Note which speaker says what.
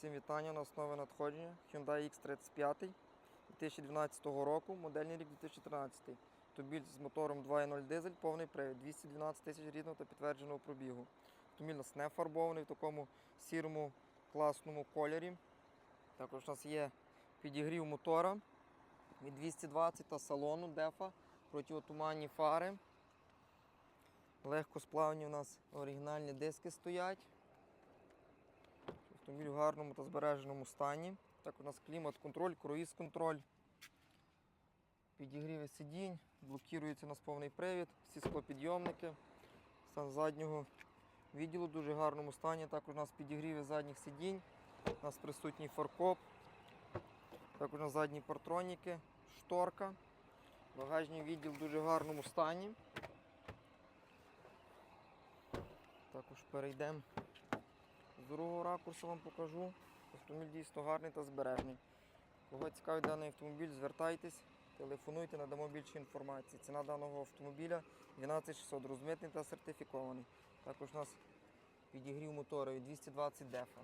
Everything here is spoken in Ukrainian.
Speaker 1: Всім вітання на основі надходження Hyundai X35 2012 року, модельний рік 2013. Автомобіль з мотором 2.0 дизель, повний привід, 212 тисяч рідного та підтвердженого пробігу. Автомобіль у нас не фарбований в такому сірому класному кольорі. Також у нас є підігрів мотора від 220 та салону дефа, протиотуманні фари. Легкосплавні у нас оригінальні диски стоять. Автомобіль в гарному та збереженому стані. Так у нас клімат-контроль, круїз-контроль. Підігріви сидінь, блокується у нас повний привід, всі склопідйомники. Стан заднього відділу в дуже гарному стані. Також у нас підігріви задніх сидінь. У нас присутній фаркоп. Також у нас задні партроніки, шторка. Багажний відділ в дуже гарному стані. Також перейдемо другого ракурсу вам покажу. Автомобіль дійсно гарний та збережний. Кого цікавить даний автомобіль, звертайтесь, телефонуйте, надамо більше інформації. Ціна даного автомобіля 12600, розмитний та сертифікований. Також у нас підігрів мотора від 220 дефа.